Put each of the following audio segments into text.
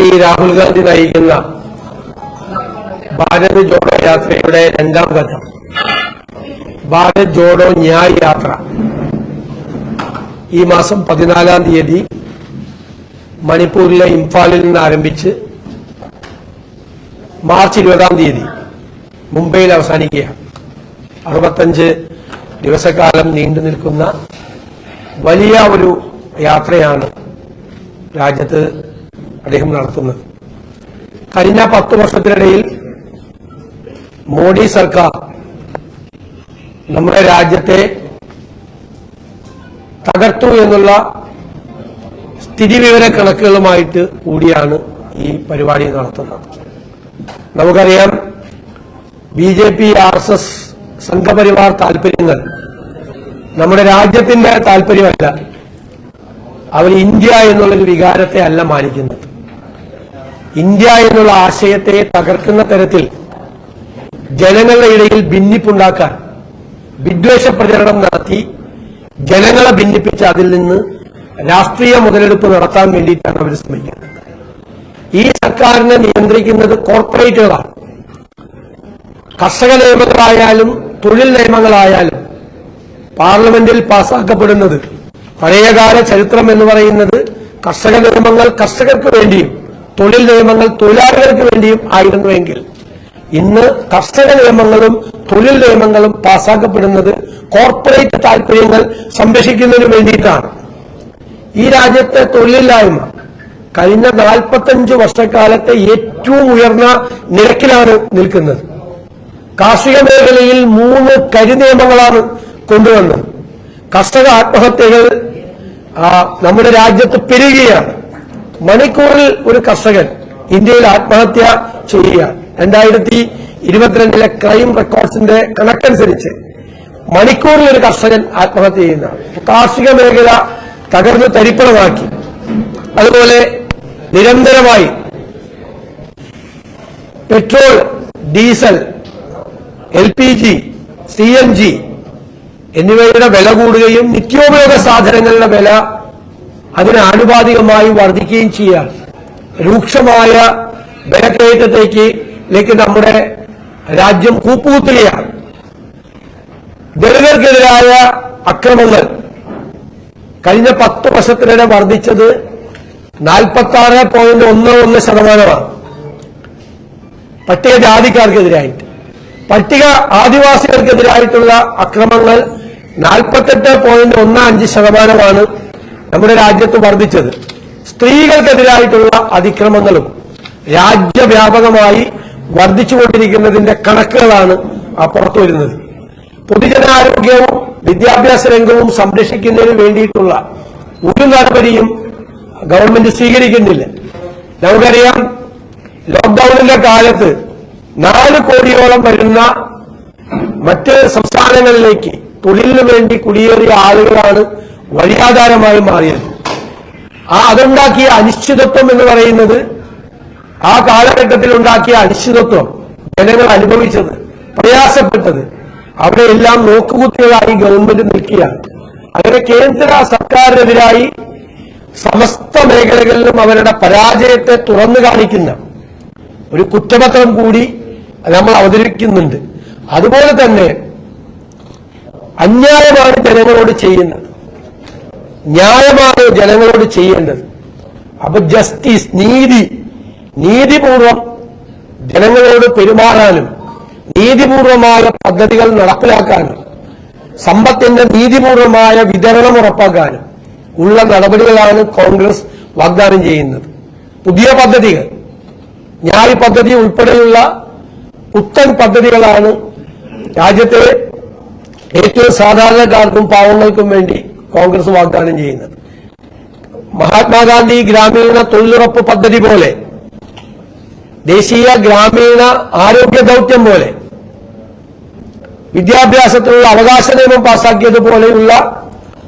ശ്രീ രാഹുൽ ഗാന്ധി നയിക്കുന്ന ഭാരത് ജോഡോ യാത്രയുടെ രണ്ടാം ഘട്ടം. ഭാരത് ജോഡോ ന്യായ് യാത്ര. ഈ മാസം പതിനാലാം തീയതി മണിപ്പൂരിലെ ഇംഫാലിൽ നിന്ന് ആരംഭിച്ച് മാർച്ച് ഇരുപതാം തീയതി മുംബൈയിൽ അവസാനിക്കുക അറുപത്തഞ്ച് ദിവസക്കാലം നീണ്ടു നിൽക്കുന്ന വലിയ ഒരു യാത്രയാണ് രാജ്യത്ത് അദ്ദേഹം നടത്തുന്നത്. കഴിഞ്ഞ പത്ത് വർഷത്തിനിടയിൽ മോഡി സർക്കാർ നമ്മുടെ രാജ്യത്തെ തകർത്തു എന്നുള്ള സ്ഥിതിവിവര കണക്കുകളുമായിട്ട് കൂടിയാണ് ഈ പരിപാടി നടത്തുന്നത്. നമുക്കറിയാം B J P R S S Sangh Parivar താല്പര്യങ്ങൾ നമ്മുടെ രാജ്യത്തിന്റെ താല്പര്യമല്ല അവർ ഇന്ത്യ എന്നുള്ളൊരു വികാരത്തെ അല്ല മാനിക്കുന്നത്. ഇന്ത്യ എന്നുള്ള ആശയത്തെ തകർക്കുന്ന തരത്തിൽ ജനങ്ങളുടെ ഇടയിൽ ഭിന്നിപ്പുണ്ടാക്കാൻ വിദ്വേഷ പ്രചരണം നടത്തി ജനങ്ങളെ ഭിന്നിപ്പിച്ച് അതിൽ നിന്ന് രാഷ്ട്രീയ മുതലെടുപ്പ് നടത്താൻ വേണ്ടിയിട്ടാണ് അവർ ശ്രമിക്കുന്നത്. ഈ സർക്കാരിനെ നിയന്ത്രിക്കുന്നത് കോർപ്പറേറ്റുകളാണ്. കർഷക നിയമങ്ങളായാലും തൊഴിൽ നിയമങ്ങളായാലും പാർലമെന്റിൽ പാസാക്കപ്പെടുന്നത് പഴയകാല ചരിത്രം എന്ന് പറയുന്നത് കർഷക നിയമങ്ങൾ കർഷകർക്ക് വേണ്ടിയും തൊഴിൽ നിയമങ്ങൾ തൊഴിലാളികൾക്ക് വേണ്ടിയും ആയിരുന്നുവെങ്കിൽ ഇന്ന് കർഷക നിയമങ്ങളും തൊഴിൽ നിയമങ്ങളും പാസാക്കപ്പെടുന്നത് കോർപ്പറേറ്റ് താൽപര്യങ്ങൾ സംരക്ഷിക്കുന്നതിന് വേണ്ടിയിട്ടാണ്. ഈ രാജ്യത്തെ തൊഴിലില്ലായ്മ കഴിഞ്ഞ നാൽപ്പത്തഞ്ച് വർഷക്കാലത്തെ ഏറ്റവും ഉയർന്ന നിരക്കിലാണ് നിൽക്കുന്നത്. കാർഷിക മേഖലയിൽ മൂന്ന് കരിനിയമങ്ങളാണ് കൊണ്ടുവന്നത്. കർഷക ആത്മഹത്യകൾ നമ്മുടെ രാജ്യത്ത് പെരുകുകയാണ്. മണിക്കൂറിൽ ഒരു കർഷകൻ ഇന്ത്യയിൽ ആത്മഹത്യ ചെയ്യുക. രണ്ടായിരത്തി ഇരുപത്തിരണ്ടിലെ ക്രൈം റെക്കോർഡ്സിന്റെ കണക്കനുസരിച്ച് മണിക്കൂറിൽ ഒരു കർഷകൻ ആത്മഹത്യ ചെയ്യുന്ന കാർഷിക മേഖല തകർന്ന് തരിപ്പണമാക്കി. അതുപോലെ നിരന്തരമായി petrol diesel L P G C N G എന്നിവയുടെ വില കൂടുകയും നിത്യോപയോഗ സാധനങ്ങളുടെ വില അതിന് ആനുപാതികമായി വർദ്ധിക്കുകയും ചെയ്യുക രൂക്ഷമായ വിലക്കയറ്റത്തേക്ക് ലേക്ക് നമ്മുടെ രാജ്യം കൂപ്പുകുത്തുകയാണ്. ദളിതർക്കെതിരായ അക്രമങ്ങൾ കഴിഞ്ഞ പത്ത് വർഷത്തിനിടെ വർദ്ധിച്ചത് നാൽപ്പത്തി ആറ് പോയിന്റ് ഒന്ന് ഒന്ന് ശതമാനമാണ്. പട്ടികജാതിക്കാർക്കെതിരായിട്ട് പട്ടിക ആദിവാസികൾക്കെതിരായിട്ടുള്ള അക്രമങ്ങൾ നാൽപ്പത്തെട്ട് പോയിന്റ് ഒന്ന് അഞ്ച് ശതമാനമാണ്. നമ്മുടെ രാജ്യത്ത് വർദ്ധിച്ചത്. സ്ത്രീകൾക്കെതിരായിട്ടുള്ള അതിക്രമങ്ങളും രാജ്യവ്യാപകമായി വർദ്ധിച്ചുകൊണ്ടിരിക്കുന്നതിന്റെ കണക്കുകളാണ് പുറത്തു വരുന്നത്. പൊതുജനാരോഗ്യവും വിദ്യാഭ്യാസ രംഗവും സംരക്ഷിക്കുന്നതിന് വേണ്ടിയിട്ടുള്ള ഒരു നടപടിയും ഗവൺമെന്റ് സ്വീകരിക്കുന്നില്ല. നമുക്കറിയാം ലോക്ഡൌണിന്റെ കാലത്ത് നാല് കോടിയോളം വരുന്ന മറ്റ് സംസ്ഥാനങ്ങളിലേക്ക് തൊഴിലിനു വേണ്ടി കുടിയേറിയ ആളുകളാണ് വഴിയാധാരമായി മാറിയത്. ആ അതുണ്ടാക്കിയ അനിശ്ചിതത്വം എന്ന് പറയുന്നത് ആ കാലഘട്ടത്തിൽ ഉണ്ടാക്കിയ അനിശ്ചിതത്വം ജനങ്ങൾ അനുഭവിച്ചത് പ്രയാസപ്പെട്ടത്. അവിടെയെല്ലാം നോക്കുകുത്തികളായി ഗവൺമെന്റ് നിൽക്കുകയാണ് അങ്ങനെ കേന്ദ്ര സർക്കാരിനെതിരായി സമസ്ത മേഖലകളിലും അവരുടെ പരാജയത്തെ തുറന്നു കാണിക്കുന്ന ഒരു കുറ്റപത്രം കൂടി നമ്മൾ അവതരിപ്പിക്കുന്നുണ്ട്. അതുപോലെ തന്നെ അന്യായമാണ് ജനങ്ങളോട് ചെയ്യുന്നത്. ന്യായമാണ് ജനങ്ങളോട് ചെയ്യേണ്ടത്. അപ്പൊ ജസ്റ്റിസ് നീതി നീതിപൂർവം ജനങ്ങളോട് പെരുമാറാനും നീതിപൂർവമായ പദ്ധതികൾ നടപ്പിലാക്കാനും സമ്പത്തിന്റെ നീതിപൂർവമായ വിതരണം ഉറപ്പാക്കാനും ഉള്ള നടപടികളാണ് കോൺഗ്രസ് വാഗ്ദാനം ചെയ്യുന്നത്. പുതിയ പദ്ധതികൾ ന്യായ പദ്ധതി ഉൾപ്പെടെയുള്ള പുത്തൻ പദ്ധതികളാണ് രാജ്യത്തെ ഏറ്റവും സാധാരണക്കാർക്കും പാവങ്ങൾക്കും വേണ്ടി കോൺഗ്രസ് വാഗ്ദാനം ചെയ്യുന്നത്. മഹാത്മാഗാന്ധി ഗ്രാമീണ തൊഴിലുറപ്പ് പദ്ധതി പോലെ ദേശീയ ഗ്രാമീണ ആരോഗ്യ ദൌത്യം പോലെ വിദ്യാഭ്യാസത്തിനുള്ള അവകാശ നിയമം പാസാക്കിയതുപോലെയുള്ള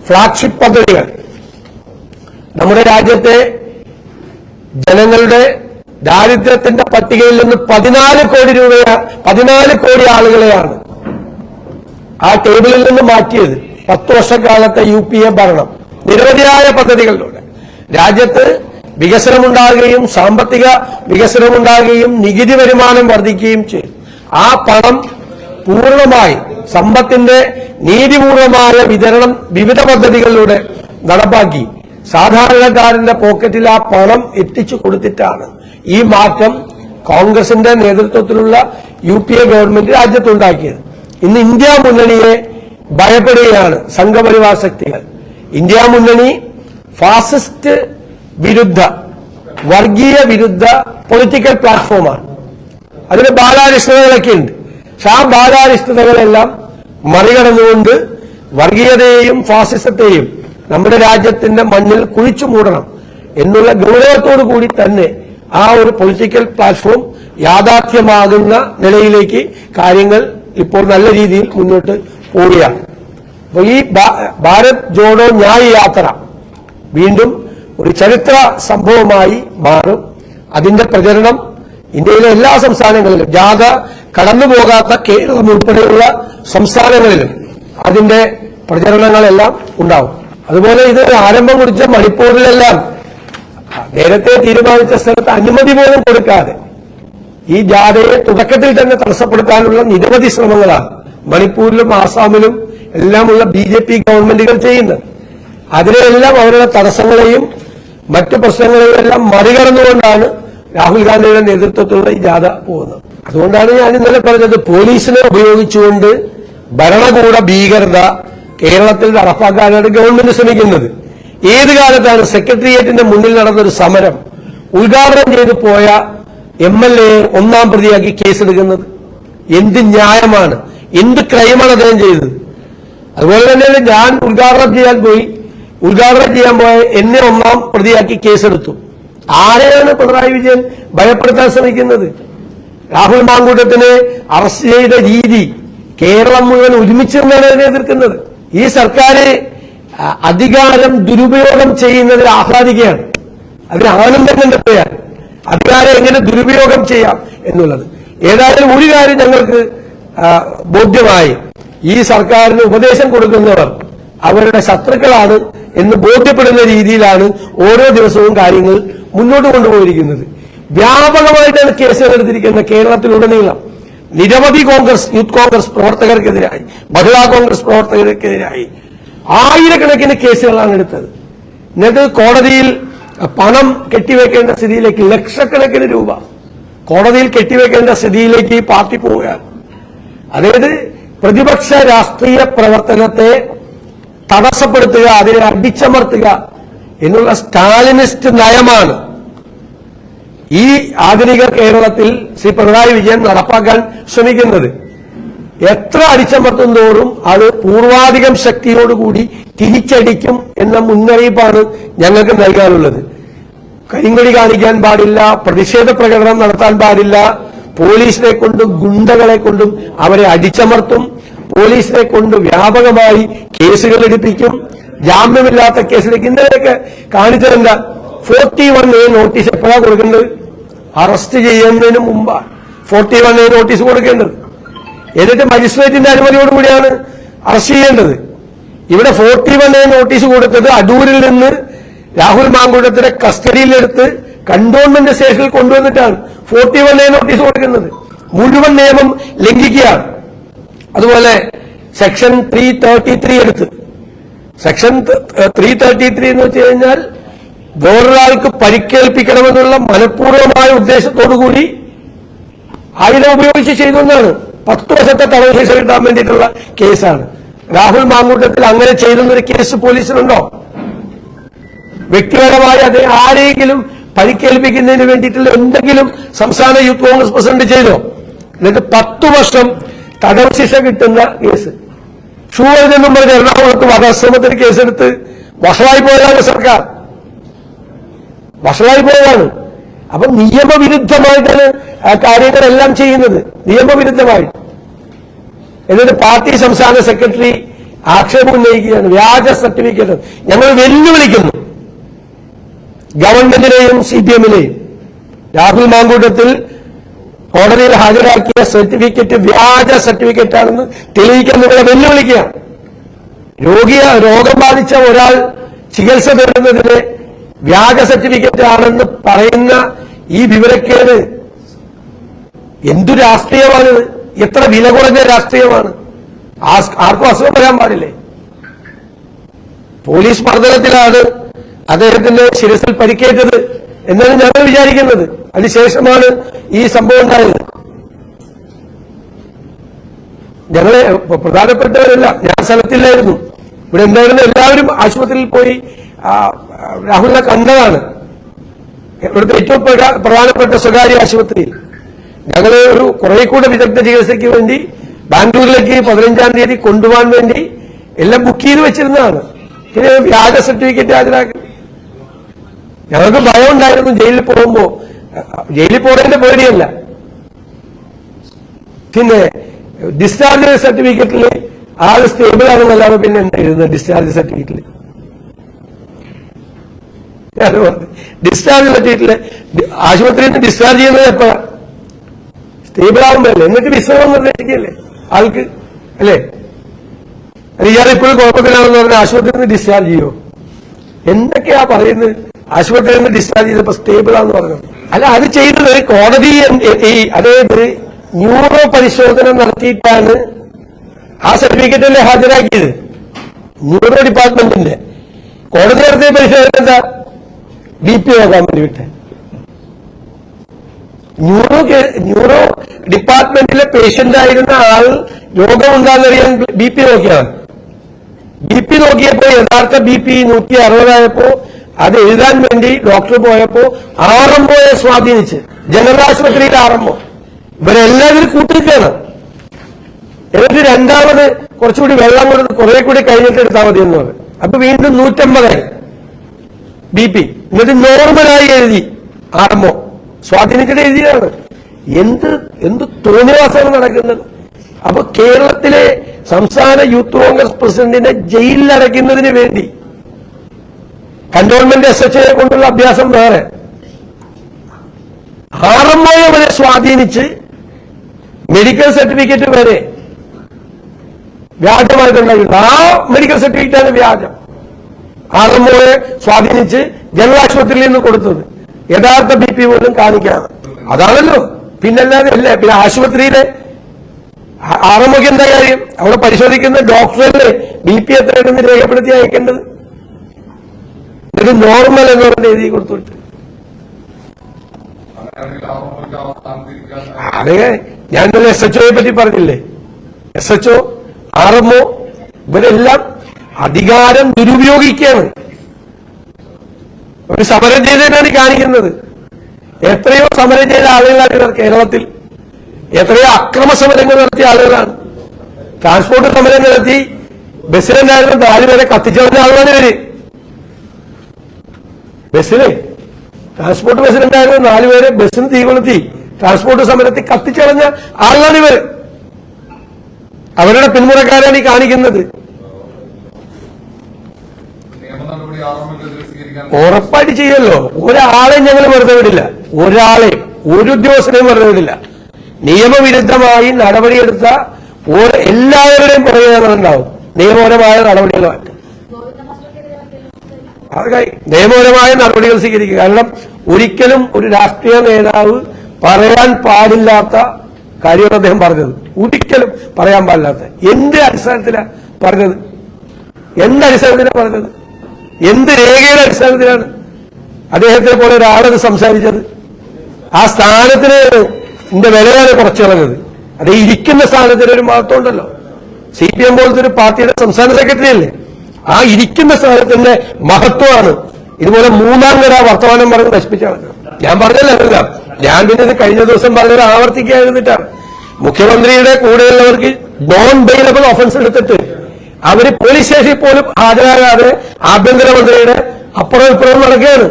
ഫ്ളാഗ്ഷിപ്പ് പദ്ധതികൾ നമ്മുടെ രാജ്യത്തെ ജനങ്ങളുടെ ദാരിദ്ര്യത്തിന്റെ പട്ടികയിൽ നിന്ന് പതിനാല് കോടി രൂപ പതിനാല് കോടി ആളുകളെയാണ് ആ ടേബിളിൽ നിന്ന് മാറ്റിയത്. പത്ത് വർഷക്കാലത്തെ യു പി എ ഭരണം. നിരവധിയായ പദ്ധതികളിലൂടെ. രാജ്യത്ത് വികസനമുണ്ടാകുകയും സാമ്പത്തിക വികസനമുണ്ടാകുകയും നികുതി വരുമാനം വർദ്ധിക്കുകയും ചെയ്തു. ആ പണം പൂർണമായി സമ്പത്തിന്റെ നീതിപൂർവമായ വിതരണം വിവിധ പദ്ധതികളിലൂടെ നടപ്പാക്കി. സാധാരണക്കാരന്റെ പോക്കറ്റിൽ ആ പണം എത്തിച്ചു കൊടുത്തിട്ടാണ് ഈ മാറ്റം കോൺഗ്രസിന്റെ നേതൃത്വത്തിലുള്ള യു പി എ ഗവൺമെന്റ് രാജ്യത്തുണ്ടാക്കിയത്. ഇന്ന് ഇന്ത്യ മുന്നണിയെ ഭയപ്പെടുകയാണ് സംഘപരിവാർ ശക്തികൾ ഇന്ത്യ മുന്നണി ഫാസിസ്റ്റ് വിരുദ്ധ വർഗീയ വിരുദ്ധ പൊളിറ്റിക്കൽ പ്ലാറ്റ്ഫോമാണ് അതിന് ബാലാരിഷ്ടതകളൊക്കെ ഉണ്ട്. പക്ഷെ ആ ബാലാരിഷ്ടതകളെല്ലാം മറികടന്നുകൊണ്ട് വർഗീയതയെയും ഫാസിസത്തെയും നമ്മുടെ രാജ്യത്തിന്റെ മണ്ണിൽ കുഴിച്ചു മൂടണം എന്നുള്ള ഗൗരവത്തോടു കൂടി തന്നെ ആ ഒരു പൊളിറ്റിക്കൽ പ്ലാറ്റ്ഫോം യാഥാർത്ഥ്യമാകുന്ന നിലയിലേക്ക് കാര്യങ്ങൾ ഇപ്പോൾ നല്ല രീതിയിൽ മുന്നോട്ട് പോവുകയാണ് അപ്പോൾ ഈ ഭാരത് ജോഡോ ന്യായ് യാത്ര വീണ്ടും ഒരു ചരിത്ര സംഭവമായി മാറും. അതിന്റെ പ്രചരണം ഇന്ത്യയിലെ എല്ലാ സംസ്ഥാനങ്ങളിലും ജാഥ കടന്നു പോകാത്ത കേരളം ഉൾപ്പെടെയുള്ള സംസ്ഥാനങ്ങളിലും അതിന്റെ പ്രചരണങ്ങളെല്ലാം ഉണ്ടാവും. അതുപോലെ ഇത് ആരംഭം കുറിച്ച മണിപ്പൂരിലെല്ലാം നേരത്തെ തീരുമാനിച്ച സ്ഥലത്ത് അനുമതി പോലും കൊടുക്കാതെ ഈ ജാഥയെ തുടക്കത്തിൽ തന്നെ തടസ്സപ്പെടുത്താനുള്ള നിരവധി ശ്രമങ്ങളാണ്. മണിപ്പൂരിലും ആസാമിലും എല്ലാമുള്ള ബി ജെ പി ഗവൺമെന്റുകൾ ചെയ്യുന്നത്. അതിനെയെല്ലാം അവരുടെ തടസ്സങ്ങളെയും മറ്റു പ്രശ്നങ്ങളെയും എല്ലാം മറികടന്നുകൊണ്ടാണ് രാഹുൽ ഗാന്ധിയുടെ നേതൃത്വത്തിലുള്ള ഈ ജാഥ പോകുന്നത്. അതുകൊണ്ടാണ് ഞാൻ ഇന്നലെ പറഞ്ഞത് പോലീസിനെ ഉപയോഗിച്ചുകൊണ്ട് ഭരണകൂട ഭീകരത കേരളത്തിൽ നടപ്പാക്കാനാണ് ഗവൺമെന്റ് ശ്രമിക്കുന്നത്. ഏത് കാലത്താണ് സെക്രട്ടേറിയറ്റിന്റെ മുന്നിൽ നടന്നൊരു സമരം ഉദ്ഘാടനം ചെയ്തു പോയ എം എൽ എ ഒന്നാം പ്രതിയാക്കി കേസെടുക്കുന്നത്? എന്ത് ന്യായമാണ്? എന്ത് ക്രൈമാണ് അദ്ദേഹം ചെയ്തത്? അതുപോലെ തന്നെ ഞാൻ ഉദ്ഘാടനം ചെയ്യാൻ പോയി. ഉദ്ഘാടനം ചെയ്യാൻ പോയ എന്നെ ഒന്നാം പ്രതിയാക്കി കേസെടുത്തു. ആരെയാണ് പിണറായി വിജയൻ ഭയപ്പെടുത്താൻ ശ്രമിക്കുന്നത്? രാഹുൽ മാങ്കൂട്ടത്തിനെ അറസ്റ്റ് ചെയ്ത രീതി കേരളം മുഴുവൻ ഒരുമിച്ച് നിന്നാണ് അതിനെ എതിർക്കുന്നത്. ഈ സർക്കാർ അധികാരം ദുരുപയോഗം ചെയ്യുന്നതിൽ ആഹ്ലാദിക്കുകയാണ്. അതിന് ആനന്ദം കണ്ടെത്തുകയാണ് അധികാരം എങ്ങനെ ദുരുപയോഗം ചെയ്യാം എന്നുള്ളത്. ഏതായാലും ഒരു കാര്യം ഞങ്ങൾക്ക് ബോധ്യമായി ഈ സർക്കാരിന് ഉപദേശം കൊടുക്കുന്നവർ അവരുടെ ശത്രുക്കളാണ് എന്ന് ബോധ്യപ്പെടുന്ന രീതിയിലാണ് ഓരോ ദിവസവും കാര്യങ്ങൾ മുന്നോട്ട് കൊണ്ടുപോയിരിക്കുന്നത്. വ്യാപകമായിട്ടാണ് കേസുകൾ എടുത്തിരിക്കുന്നത് കേരളത്തിലുടനീളം നിരവധി കോൺഗ്രസ് യൂത്ത് കോൺഗ്രസ് പ്രവർത്തകർക്കെതിരായി മഹിളാ കോൺഗ്രസ് പ്രവർത്തകർക്കെതിരായി ആയിരക്കണക്കിന് കേസുകളാണ് എടുത്തത്. എന്നിട്ട് കോടതിയിൽ പണം കെട്ടിവെക്കേണ്ട സ്ഥിതിയിലേക്ക് ലക്ഷക്കണക്കിന് രൂപ കോടതിയിൽ കെട്ടിവെക്കേണ്ട സ്ഥിതിയിലേക്ക് ഈ പാർട്ടി പോവുകയാണ്. അതായത് പ്രതിപക്ഷ രാഷ്ട്രീയ പ്രവർത്തനത്തെ തടസ്സപ്പെടുത്തുക അതിനെ അടിച്ചമർത്തുക എന്നുള്ള സ്റ്റാലിനിസ്റ്റ് നയമാണ്. ഈ ആധുനിക കേരളത്തിൽ ശ്രീ പിണറായി വിജയൻ നടപ്പാക്കാൻ ശ്രമിക്കുന്നത്. എത്ര അടിച്ചമർത്തും തോറും അത് പൂർവാധികം ശക്തിയോടുകൂടി തിരിച്ചടിക്കും എന്ന മുന്നറിയിപ്പാണ് ഞങ്ങൾക്ക് നൽകാനുള്ളത്. കരിങ്കൊടി കാണിക്കാൻ പാടില്ല പ്രതിഷേധ പ്രകടനം നടത്താൻ പാടില്ല പോലീസിനെ കൊണ്ടും ഗുണ്ടകളെ കൊണ്ടും അവരെ അടിച്ചമർത്തും. പോലീസിനെ കൊണ്ട് വ്യാപകമായി കേസുകൾ എടുപ്പിക്കും. ജാമ്യമില്ലാത്ത കേസിലേക്ക് ഇന്നലെയൊക്കെ കാണിച്ചതെന്താ? ഫോർട്ടി വൺ എ നോട്ടീസ് എപ്പോഴാണ് കൊടുക്കേണ്ടത്? അറസ്റ്റ് ചെയ്യുന്നതിന് മുമ്പാണ് ഫോർട്ടി വൺ എ നോട്ടീസ് കൊടുക്കേണ്ടത്. എന്നിട്ട് മജിസ്ട്രേറ്റിന്റെ അനുമതിയോടുകൂടിയാണ് അറസ്റ്റ് ചെയ്യേണ്ടത്. ഇവിടെ ഫോർട്ടി വൺ എ നോട്ടീസ് കൊടുത്തത് അടൂരിൽ നിന്ന് രാഹുൽ മാങ്കുഴത്തിനെ കസ്റ്റഡിയിലെടുത്ത് കണ്ടോൺമെന്റ് സ്റ്റേഷനിൽ കൊണ്ടുവന്നിട്ടാണ്. ഫോർട്ടി വൺ എ നോട്ടീസ് കൊടുക്കുന്നത്. മുഴുവൻ നിയമം ലംഘിക്കുകയാണ്. അതുപോലെ സെക്ഷൻ ത്രീ തേർട്ടി ത്രീ എടുത്ത് സെക്ഷൻ ത്രീ തേർട്ടി ത്രീ എന്ന് വെച്ച് കഴിഞ്ഞാൽ വേറൊരാൾക്ക് പരിക്കേൽപ്പിക്കണമെന്നുള്ള മനഃപൂർവമായ ഉദ്ദേശത്തോടുകൂടി ആയുധം ഉപയോഗിച്ച് ചെയ്തു എന്നാണ് പത്ത് വർഷത്തെ തടവ് ശിക്ഷ കിട്ടാൻ വേണ്ടിയിട്ടുള്ള കേസാണ്. രാഹുൽ മാങ്കൂട്ടത്തിൽ അങ്ങനെ ചെയ്തെന്നൊരു കേസ് പോലീസിലുണ്ടോ? വ്യക്തിപരമായി അത് ആരെങ്കിലും പരിക്കേൽപ്പിക്കുന്നതിന് വേണ്ടിയിട്ടുള്ള എന്തെങ്കിലും സംസ്ഥാന യൂത്ത് കോൺഗ്രസ് പ്രസിഡന്റ് ചെയ്തോ? എന്നിട്ട് പത്തു വർഷം തടവ് ശിക്ഷ കിട്ടുന്ന കേസ്. ഷൂവെന്നും പറഞ്ഞ് എറണാകുളത്ത് വധശ്രമത്തിന് കേസെടുത്ത് വഷളായി പോയതാണ് സർക്കാർ. വഷളായി പോയതാണ്. അപ്പൊ നിയമവിരുദ്ധമായിട്ടാണ് കാര്യങ്ങളെല്ലാം ചെയ്യുന്നത്. നിയമവിരുദ്ധമായി. എന്നിട്ട് പാർട്ടി സംസ്ഥാന സെക്രട്ടറി ആക്ഷേപം ഉന്നയിക്കുകയാണ്. വ്യാജ സർട്ടിഫിക്കറ്റ്. ഞങ്ങൾ വെല്ലുവിളിക്കുന്നു. ഗവൺമെന്റിനെയും സി പി എമ്മിനെയും രാഹുൽ മാങ്കൂട്ടത്തിൽ കോടതിയിൽ ഹാജരാക്കിയ സർട്ടിഫിക്കറ്റ് വ്യാജ സർട്ടിഫിക്കറ്റ് ആണെന്ന് തെളിയിക്കാൻ നിങ്ങളെ വെല്ലുവിളിക്കുക രോഗിയെ രോഗം ബാധിച്ച ഒരാൾ ചികിത്സ തേടുന്നതിന് വ്യാജ സർട്ടിഫിക്കറ്റ് ആണെന്ന് പറയുന്ന ഈ വിവരക്കേട് എന്തു രാഷ്ട്രീയമാണ് എത്ര വില കുറഞ്ഞ രാഷ്ട്രീയമാണ്? ആർക്കും അസുഖം വരാൻ പാടില്ലേ? പോലീസ് മർദ്ദനത്തിലാണ് അദ്ദേഹത്തിന്റെ ശിരസിൽ പരിക്കേറ്റത് എന്നാണ് ഞങ്ങൾ വിചാരിക്കുന്നത്. അതിനുശേഷമാണ് ഈ സംഭവം ഉണ്ടായത്. ഞങ്ങളെ പ്രധാനപ്പെട്ടവരല്ല ഞാൻ സ്ഥലത്തില്ലായിരുന്നു. ഇവിടെ എന്തായിരുന്നു എല്ലാവരും ആശുപത്രിയിൽ പോയി രാഹുലിനെ കണ്ടതാണ്. ഇവിടുത്തെ ഏറ്റവും പ്രധാ- പ്രധാനപ്പെട്ട സ്വകാര്യ ആശുപത്രിയിൽ. ഞങ്ങൾ ഒരു കുറെ കൂടെ വിദഗ്ധ ചികിത്സയ്ക്ക് വേണ്ടി ബാംഗ്ലൂരിലേക്ക് പതിനഞ്ചാം തീയതി കൊണ്ടുപോകാൻ വേണ്ടി എല്ലാം ബുക്ക് ചെയ്ത് വെച്ചിരുന്നതാണ്. പിന്നെ വ്യാജ സർട്ടിഫിക്കറ്റ് ഹാജരാക്കി ഞങ്ങൾക്ക് ഭയം ഉണ്ടായിരുന്നു ജയിലിൽ പോകുമ്പോ. ജയിലിൽ പോകേണ്ട പേടിയല്ല. പിന്നെ ഡിസ്ചാർജ് സർട്ടിഫിക്കറ്റിൽ ആൾ സ്റ്റേബിൾ ആണെന്നല്ലാതെ പിന്നെ എന്തായിരുന്നു ഡിസ്ചാർജ് സർട്ടിഫിക്കറ്റിൽ ഡിസ്ചാർജ് സർട്ടിഫിക്കറ്റിൽ ആശുപത്രിയിൽ നിന്ന് ഡിസ്ചാർജ് ചെയ്യുന്നത് എപ്പോഴാ? സ്റ്റേബിൾ ആകുമ്പോഴല്ലേ എന്നിട്ട് വിശ്രമം നിർദ്ദേശിക്കല്ലേ ആൾക്ക് അല്ലേ? ഇയാൾ ഇപ്പോഴും കുഴപ്പത്തിലാണെന്ന് പറഞ്ഞാൽ ആശുപത്രിയിൽ നിന്ന് ഡിസ്ചാർജ് ചെയ്യോ? എന്തൊക്കെയാ പറയുന്നത്? ആശുപത്രിയിൽ നിന്ന് ഡിസ്ചാർജ് ചെയ്തപ്പോ സ്റ്റേബിൾ ആണെന്ന് പറഞ്ഞു. അല്ല അത് ചെയ്തത് കോടതി അതായത് ന്യൂറോ പരിശോധന നടത്തിയിട്ടാണ് ആ സർട്ടിഫിക്കറ്റ് അല്ലേ ഹാജരാക്കിയത്. ന്യൂറോ ഡിപ്പാർട്ട്മെന്റിന്റെ. കോടതി നടത്തിയ പരിശോധന എന്താ? ബി പി നോക്കാൻ വേണ്ടി വിട്ടെ ന്യൂറോ ന്യൂറോ ഡിപ്പാർട്ട്മെന്റിലെ പേഷ്യന്റ് ആയിരുന്ന ആൾ രോഗമുണ്ടാകുന്നറിയാൻ ബി പി നോക്കിയാണ് ബി പി നോക്കിയപ്പോ യഥാർത്ഥ ബി പി നൂറ്റി അറുപതായപ്പോ അത് എഴുതാൻ വേണ്ടി ഡോക്ടർ പോയപ്പോ ആറംബോയെ സ്വാധീനിച്ച് ജനറൽ ആശുപത്രിയിൽ ആറംബോ ഇവരെല്ലാവരും കൂട്ടിരിക്കുകയാണ് എന്നിട്ട് രണ്ടാമത് കുറച്ചുകൂടി വെള്ളം കൊടുത്ത് കുറെ കൂടി കഴിഞ്ഞിട്ട് എടുത്താൽ മതി എന്ന് പറഞ്ഞു. അപ്പൊ വീണ്ടും നൂറ്റമ്പതായി. ബി പി എന്നിട്ട് നോർമലായി എഴുതി ആറംബോ സ്വാധീനിച്ചിട്ട് എഴുതിയാണ് എന്ത് എന്ത് തോന്നിവാസമാണ് നടക്കുന്നത്? അപ്പൊ കേരളത്തിലെ സംസ്ഥാന യൂത്ത് കോൺഗ്രസ് പ്രസിഡന്റിനെ ജയിലിൽ അടയ്ക്കുന്നതിന് വേണ്ടി കന്റോൺമെന്റ് എസ് എച്ച് എ കൊണ്ടുള്ള അഭ്യാസം വേറെ. ആർഎംഒയെ വരെ സ്വാധീനിച്ച് മെഡിക്കൽ സർട്ടിഫിക്കറ്റ് വരെ വ്യാജമായിട്ടുണ്ടായിരുന്നു ആ മെഡിക്കൽ സർട്ടിഫിക്കറ്റാണ് വ്യാജം. ആർ എം ഒയെ സ്വാധീനിച്ച് ജനറൽ ആശുപത്രിയിൽ നിന്ന് കൊടുത്തത്. യഥാർത്ഥ ബി പി പോലും കാണിക്കാതെ. അതാണല്ലോ. പിന്നല്ലാതെ അല്ലേ? പിന്നെ ആശുപത്രിയിലെ ആർ എം ഒക്കെ എന്താ കാര്യം? അവിടെ പരിശോധിക്കുന്ന ഡോക്ടറല്ലേ ബി പി എത്രയുണ്ടെന്ന് രേഖപ്പെടുത്തി അയക്കേണ്ടത്? ഇത് നോർമൽ എന്ന് പറഞ്ഞ് എഴുതി സ്ഥാനത്തിരിക്കാൻ അതെ ഞാൻ ഇന്നലെ എസ് എച്ച് ഒയെ പറ്റി പറഞ്ഞില്ലേ? S H O R M O ഇവരെല്ലാം അധികാരം ദുരുപയോഗിക്കുകയാണ്. ഒരു സമരം ചെയ്തതിനാണ് കാണിക്കുന്നത്. എത്രയോ സമരം ചെയ്ത ആളുകളാണ് ഇവർ കേരളത്തിൽ. എത്രയോ അക്രമ സമരങ്ങൾ നടത്തിയ ആളുകളാണ്. ട്രാൻസ്പോർട്ട് സമരം നടത്തി ബസ്സിലുണ്ടായിരുന്ന നാലുപേരെ കത്തിച്ചവരുടെ ആളുകളാണ് ഇവർ. ബസ്സിലെ. ട്രാൻസ്പോർട്ട് ബസ്സിലുണ്ടായിരുന്ന നാലുപേരെ ബസ്സിന് തീ കൊളുത്തി ട്രാൻസ്പോർട്ട് സമരത്തിൽ കത്തിച്ചളഞ്ഞ ആളാണ് ഇവർ അവരുടെ പിന്മുറക്കാരാണ് ഈ കാണിക്കുന്നത്. ഉറപ്പായിട്ട് ചെയ്യല്ലോ. ഒരാളെ ഞങ്ങൾ വെറുതെ വിടില്ല. ഒരാളെയും ഒരു ഉദ്യോഗസ്ഥനെയും വെറുതെ വിടില്ല. നിയമവിരുദ്ധമായി നടപടിയെടുത്ത എല്ലാവരുടെയും പുറകെ ഞങ്ങളുണ്ടാവും നിയമപരമായ നടപടികളുമായിട്ട്. കഴി- നിയമപരമായ നടപടികൾ സ്വീകരിക്കുക. കാരണം ഒരിക്കലും ഒരു രാഷ്ട്രീയ നേതാവ് പറയാൻ പാടില്ലാത്ത കാര്യമാണ് അദ്ദേഹം പറഞ്ഞത്. ഒരിക്കലും പറയാൻ പാടില്ലാത്ത. എന്ത് അടിസ്ഥാനത്തിലാണ് പറഞ്ഞത്? എന്ത് അടിസ്ഥാനത്തിലാണ് പറഞ്ഞത്? എന്ത് രേഖയുടെ അടിസ്ഥാനത്തിലാണ് അദ്ദേഹത്തെ പോലെ ഒരാളത് സംസാരിച്ചത്? ആ സ്ഥാനത്തിന് എന്റെ വിലയാണ് കുറച്ചു കളഞ്ഞത്. അത് ഇരിക്കുന്ന സ്ഥാനത്തിന് ഒരു മഹത്വം ഉണ്ടല്ലോ. സി പി എം പോലത്തെ ഒരു പാർട്ടിയുടെ സംസ്ഥാന സെക്രട്ടറി അല്ലേ? ആ ഇരിക്കുന്ന സ്ഥലത്തിന്റെ മഹത്വമാണ്. ഇതുപോലെ മൂന്നാം നിര വർത്തമാനം പറഞ്ഞ് നശിപ്പിച്ചാണ്. ഞാൻ പറഞ്ഞല്ലോ ഞാൻ പിന്നെ കഴിഞ്ഞ ദിവസം പറഞ്ഞത് ആവർത്തിക്കാതിരുന്നിട്ടാണ്. മുഖ്യമന്ത്രിയുടെ കൂടെയുള്ളവർക്ക് നോൺ ബെയിലബിൾ ഓഫൻസ് എടുത്തിട്ട് അവർ പോലീസ് സ്റ്റേഷനിൽ പോലും ഹാജരാകാതെ ആഭ്യന്തരമന്ത്രിയുടെ അപ്പുറം ഇപ്പുറം നടക്കുകയാണ്.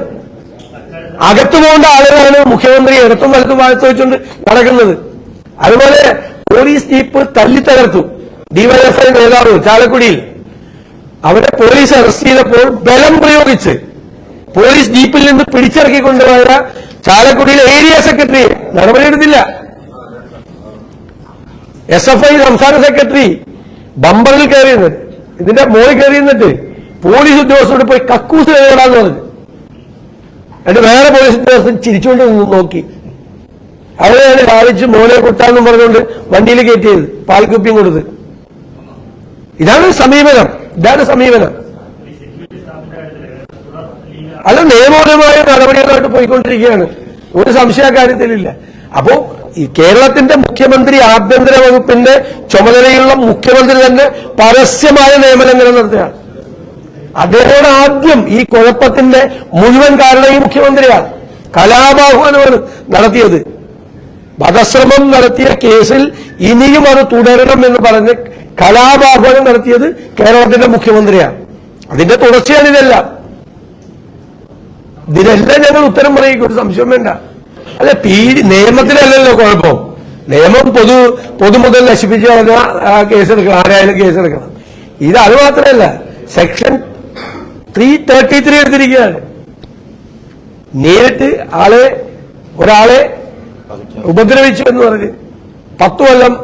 അകത്തു പോകേണ്ട ആളുകളാണ് മുഖ്യമന്ത്രി ഇടത്തും വലത്തും വാഴ്ത്തു വെച്ചുകൊണ്ട് നടക്കുന്നത്. അതുപോലെ പോലീസ് ജീപ്പ് തല്ലി തകർത്തു ഡിവൈഎഫ്ഐ നേതാവ് ചാലക്കുടിയിൽ. അവരെ പോലീസ് അറസ്റ്റ് ചെയ്തപ്പോൾ ബലം പ്രയോഗിച്ച് പോലീസ് ജീപ്പിൽ നിന്ന് പിടിച്ചിറക്കി കൊണ്ടുപോയ ചാലക്കുടിയിലെ ഏരിയ സെക്രട്ടറി നടപടിയെടുത്തില്ല എസ് എഫ് ഐ സംസ്ഥാന സെക്രട്ടറി ബമ്പറിൽ കയറി ഇതിന്റെ മോളിൽ കയറി നിന്നിട്ട് പോലീസ് ഉദ്യോഗസ്ഥരോട് പോയി കക്കൂസ് കയറാന്ന് പറഞ്ഞു. എന്നിട്ട് വേറെ പോലീസ് ഉദ്യോഗസ്ഥൻ ചിരിച്ചുകൊണ്ട് നോക്കി. അവരെയാണ് ബാധിച്ച് മോനെ കുട്ടാന്നും പറഞ്ഞുകൊണ്ട് വണ്ടിയിൽ കയറ്റിയത് പാൽക്കുപ്പിയും കൊടുത്ത്. ഇതാണ് സമീപനം ഇതാണ് സമീപനം. അത് നിയമപരമായ നടപടികളായിട്ട് പോയിക്കൊണ്ടിരിക്കുകയാണ്. ഒരു സംശയ കാര്യത്തിലില്ല. അപ്പോ ഈ കേരളത്തിന്റെ മുഖ്യമന്ത്രി ആഭ്യന്തര വകുപ്പിന്റെ ചുമതലയുള്ള മുഖ്യമന്ത്രി തന്നെ പരസ്യമായ നിയമനങ്ങൾ നടത്തുകയാണ് അദ്ദേഹത്തോട് ആദ്യം ഈ കുഴപ്പത്തിന്റെ മുഴുവൻ കാരണം ഈ മുഖ്യമന്ത്രിയാണ്. കലാപാഹ്വാനമാണ് നടത്തിയത്. വധശ്രമം നടത്തിയ കേസിൽ ഇനിയും അത് തുടരണം എന്ന് പറഞ്ഞ് കലാപാഹ്വാനം നടത്തിയത് കേരളത്തിന്റെ മുഖ്യമന്ത്രിയാണ്. അതിന്റെ തുടർച്ചയാണ് ഇതെല്ലാം. ഇതിനെല്ലാം ഞങ്ങൾ ഉത്തരം പറയിക്കും ഒരു സംശയം വേണ്ട. അല്ല പി നിയമത്തിലല്ലല്ലോ കുഴപ്പം. നിയമം പൊതു പൊതുമുതൽ നശിപ്പിച്ച് കളഞ്ഞ കേസെടുക്കണം ആരായാലും കേസെടുക്കണം. ഇത് അത് മാത്രമല്ല സെക്ഷൻ ത്രീ തേർട്ടി ത്രീ എടുത്തിരിക്കുകയാണ്. നേരിട്ട് ആളെ ഒരാളെ ഉപദ്രവിച്ചു എന്ന് പറഞ്ഞ് പത്തു കൊല്ലം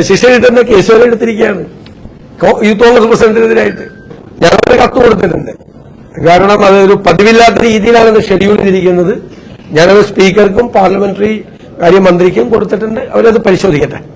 ശിക്ഷ കിട്ടുന്ന കേസുകൾ എടുത്തിരിക്കുകയാണ്. കോ- യൂത്ത് കോൺഗ്രസ് പ്രസിഡന്റിനെതിരായിട്ട്. ഞങ്ങൾ കത്ത് കൊടുത്തിട്ടുണ്ട്. കാരണം അതൊരു പതിവില്ലാത്ത രീതിയിലാണ് അത് ഷെഡ്യൂൾ ചെയ്തിരിക്കുന്നത്. ഞാനത് സ്പീക്കർക്കും പാർലമെന്ററി കാര്യമന്ത്രിക്കും കൊടുത്തിട്ടുണ്ട്. അവരത് പരിശോധിക്കട്ടെ.